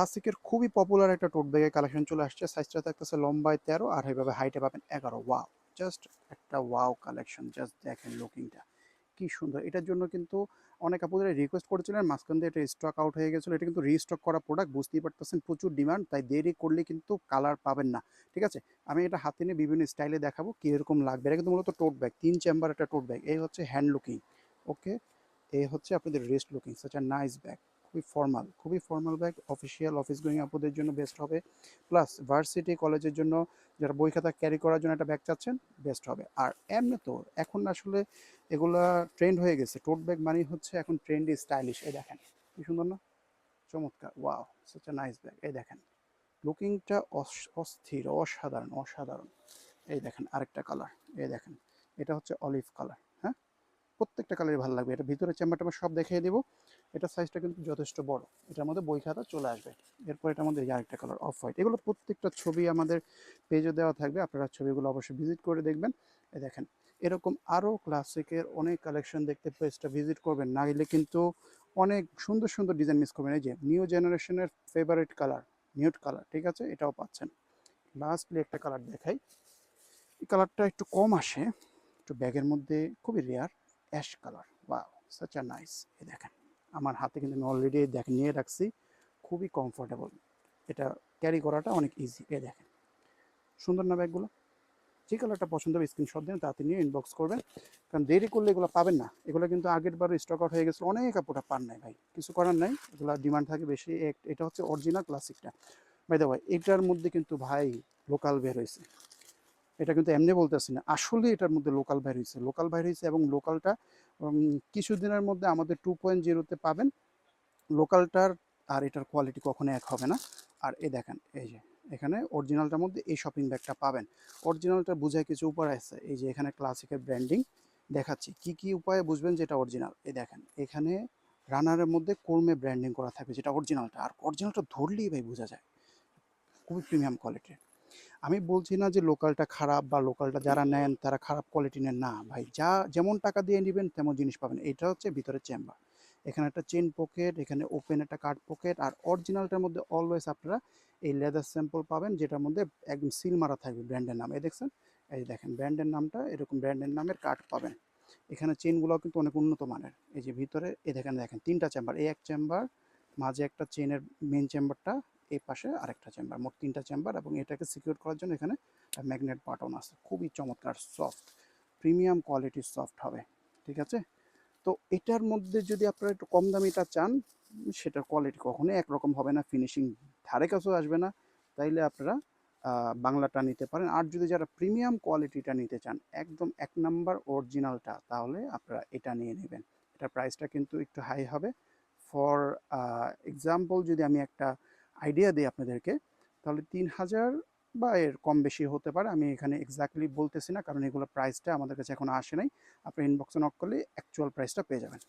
ক্লাসিকের খুবই পপুলার একটা টোট ব্যাগের কালেকশন চলে আসছে। সাইজটা থাকতেছে লম্বায় তেরো আর এইভাবে হাইটে পাবেন এগারো। ওয়াও জাস্ট একটা ওয়াও কালেকশন জাস্ট দেখেন লুকিংটা কি সুন্দর। এটার জন্য কিন্তু অনেক আপুদের রিকোয়েস্ট করেছিলেন, মাঝখান দিয়ে এটা স্টক আউট হয়ে গেছিল। এটা কিন্তু রিস্টক করা প্রোডাক্ট বুঝতেই পারতেছেন, প্রচুর ডিমান্ড তাই দেরি করলে কিন্তু কালার পাবেন না। ঠিক আছে? আমি এটা হাতে নিয়ে বিভিন্ন স্টাইলে দেখাবো কীরকম লাগবে। এটা কিন্তু মূলত টোট ব্যাগ, তিন চেম্বার একটা টোট ব্যাগ। এই হচ্ছে হ্যান্ড লুকিং ওকে এই হচ্ছে আপনাদের rest looking such a nice bag খুবই ফর্মাল খুবই formal bag official office going আপুদের জন্য বেস্ট হবে। প্লাস ভার্সিটি কলেজের জন্য যারা বই খাতা ক্যারি করার জন্য একটা ব্যাগ চাচ্ছেন বেস্ট হবে। আর এমনি তো এখন আসলে এগুলা ট্রেন্ড হয়ে গেছে। টোট ব্যাগ মানে হচ্ছে এখন ট্রেন্ডি স্টাইলিশ এই দেখেন। কি সুন্দর না? চমৎকার wow such a nice bag এই দেখেন। লুকিংটা অস্থির, অসাধারণ অসাধারণ। এই দেখেন আরেকটা কালার এই দেখেন। এটা হচ্ছে অলিভ কালার প্রত্যেকটা কালারই ভালো লাগবে। এটা ভিতরে চেম্বারটা আমি সব দেখিয়ে দেবো। এটা সাইজটা কিন্তু যথেষ্ট বড়। এটার মধ্যে বই খাতা চলে আসবে। এরপর এটা আমাদের আরেকটা কালার অফ হোয়াইট এগুলো প্রত্যেকটা ছবি আমাদের পেজে দেওয়া থাকবে। আপনারা ছবিগুলো অবশ্যই ভিজিট করে দেখবেন। এই দেখেন, এরকম আরও ক্লাসিকের অনেক কালেকশন দেখতে পেজটা ভিজিট করবেন। না গেলে কিন্তু অনেক সুন্দর সুন্দর ডিজাইন মিস করবেন। এই যে নিউ জেনারেশনের ফেভারিট কালার নিউট কালার ঠিক আছে? এটাও পাচ্ছেন। লাস্টলি একটা কালার দেখাই। এই কালারটা একটু কম আসে, একটু ব্যাগের মধ্যে, খুবই rare ash colour. Wow such a nice এই দেখেন। আমার হাতে কিন্তু আমি অলরেডি দেখ, নিয়ে রাখছি। খুবই কমফোর্টেবল এটা ক্যারি করাটা অনেক ইজি এ দেখেন। সুন্দর না ব্যাগগুলো? যে কালারটা পছন্দ হবে স্ক্রিনশট দেন, তাতে নিয়ে ইনবক্স করবেন। কারণ দেরি করলে এগুলো পাবেন না। এগুলো কিন্তু আগের বার স্টক আউট হয়ে গেছিল। অনেক কাপড়টা পান নাই ভাই। কিছু করার নাই। এগুলো ডিমান্ড থাকে বেশি। এটা হচ্ছে অরিজিনাল ক্লাসিকটা বাই দ্য ভাই এটার মধ্যে কিন্তু ভাই লোকাল বের হয়েছে এটা কিন্তু এমনি বলতেছি না। আসলে এটার মধ্যে লোকাল বাইর হয়েছে লোকাল বাইর হয়েছে এবং লোকালটা কিছুদিনের মধ্যে আমাদের টু পয়েন্ট জিরোতে পাবেন। লোকালটার আর এটার কোয়ালিটি কখনো এক হবে না। আর এ দেখেন, এই যে, এখানে অরিজিনালটার মধ্যে এই শপিং ব্যাগটা পাবেন। অরিজিনালটা বোঝায় কিছু উপায় আছে। এই যে, এখানে ক্লাসিকের ব্র্যান্ডিং দেখাচ্ছি। কি কি উপায়ে বুঝবেন যেটা অরিজিনাল এই দেখেন, এখানে রানারের মধ্যে কর্মে ব্র্যান্ডিং করা থাকবে যেটা অরিজিনালটা আর অরিজিনালটা ধরলেই ভাই বোঝা যায়। খুবই প্রিমিয়াম কোয়ালিটির আমি বলছি না যে লোকালটা খারাপ বা লোকালটা যারা নেন তারা খারাপ কোয়ালিটি নেন না ভাই। যা যেমন টাকা দিয়ে নেবেন তেমন জিনিস পাবেন। এটা হচ্ছে ভিতরে চেম্বার এখানে একটা চেন পকেট এখানে ওপেন একটা কার্ড পকেট আর অরিজিনালটার মধ্যে অলওয়েজ আপনারা এই লেদার স্যাম্পল পাবেন যেটার মধ্যে একদম সিল মারা থাকবে ব্র্যান্ডের নাম। এই দেখছেন? এই দেখেন ব্র্যান্ডের নামটা এরকম ব্র্যান্ডের নামের কার্ড পাবেন। এখানে চেনগুলো কিন্তু অনেক উন্নত মানের। এই যে ভিতরে এই দেখেন দেখেন তিনটা চেম্বার এই এক চেম্বার মাঝে একটা চেনের মেন চেম্বারটা এই পাশে আরেকটা চেম্বার মোট তিনটা চেম্বার এবং এটাকে সিকিউর করার জন্য এখানে ম্যাগনেট বাটন আছে। খুবই চমৎকার সফট প্রিমিয়াম কোয়ালিটির সফট হবে, ঠিক আছে? তো এটার মধ্যে যদি আপনারা একটু কম দামিটা চান, সেটার কোয়ালিটি কখনোই একরকম হবে না ফিনিশিং ধারে কাছেও আসবে না। তাইলে আপনারা বাংলাটা নিতে পারেন। আর যদি যারা প্রিমিয়াম কোয়ালিটিটা নিতে চান, একদম এক নাম্বার অরিজিনালটা তাহলে আপনারা এটা নিয়ে নেবেন। এটার প্রাইসটা কিন্তু একটু হাই হবে। ফর এক্সাম্পল যদি আমি একটা আইডিয়া দিই আপনাদেরকে, তাহলে তিন হাজার বা এর কম বেশি হতে পারে, আমি এখানে এক্স্যাক্টলি বলতেছি না, কারণ এগুলো প্রাইসটা আমাদের কাছে এখন আসে নাই। আপনি ইনবক্সে নক করলে অ্যাকচুয়াল প্রাইসটা পেয়ে যাবেন।